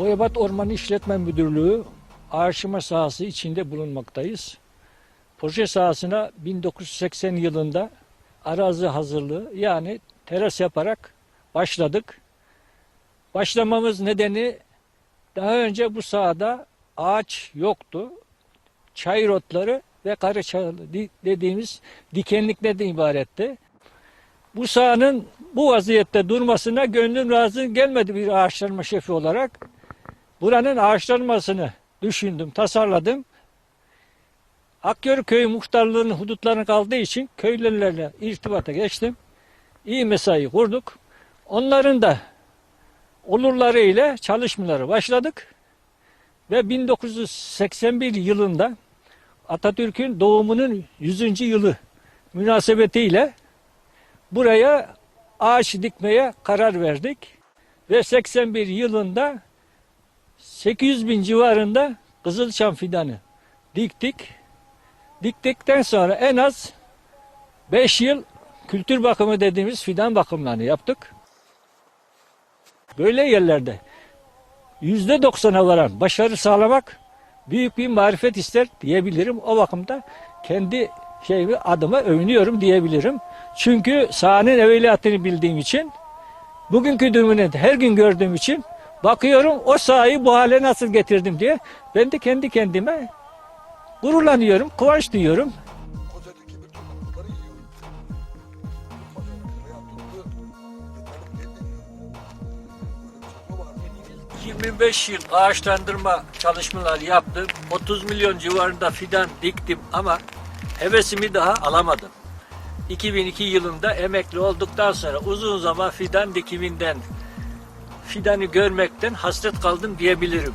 Boyabat Orman İşletme Müdürlüğü ağaçlama sahası içinde bulunmaktayız. Proje sahasına 1980 yılında arazi hazırlığı yani teras yaparak başladık. Başlamamız nedeni daha önce bu sahada ağaç yoktu. Çayır otları ve karaçayır dediğimiz dikenliklerden ibaretti. Bu sahanın bu vaziyette durmasına gönlüm razı gelmedi bir ağaçlanma şefi olarak. Buranın ağaçlanmasını düşündüm, tasarladım. Akyörü Köyü muhtarlığının hudutlarına kaldığı için köylülerle irtibata geçtim. İyi mesai kurduk. Onların da olurları ile çalışmaları başladık. Ve 1981 yılında Atatürk'ün doğumunun 100. yılı münasebetiyle buraya ağaç dikmeye karar verdik. Ve 81 yılında 800 bin civarında Kızılçam fidanı diktik. Diktikten sonra en az 5 yıl kültür bakımı dediğimiz fidan bakımlarını yaptık. Böyle yerlerde yüzde doksana varan başarı sağlamak büyük bir marifet ister diyebilirim. O bakımda kendi şeyimi adıma övünüyorum diyebilirim. Çünkü sahanın evveliyatını bildiğim için bugünkü durumunu her gün gördüğüm için bakıyorum o sahayı bu hale nasıl getirdim diye ben de kendi kendime gururlanıyorum, kıvanç duyuyorum. Kocaeli kibir toprakları yiyor. Kocaeli veya toplu yeterli değil deniyor. Böyle bir şey var. 25 yıl ağaçlandırma çalışmaları yaptım. 30 milyon civarında fidan diktim ama hevesimi daha alamadım. 2002 yılında emekli olduktan sonra uzun zaman fidan dikiminden, fidanı görmekten hasret kaldım diyebilirim.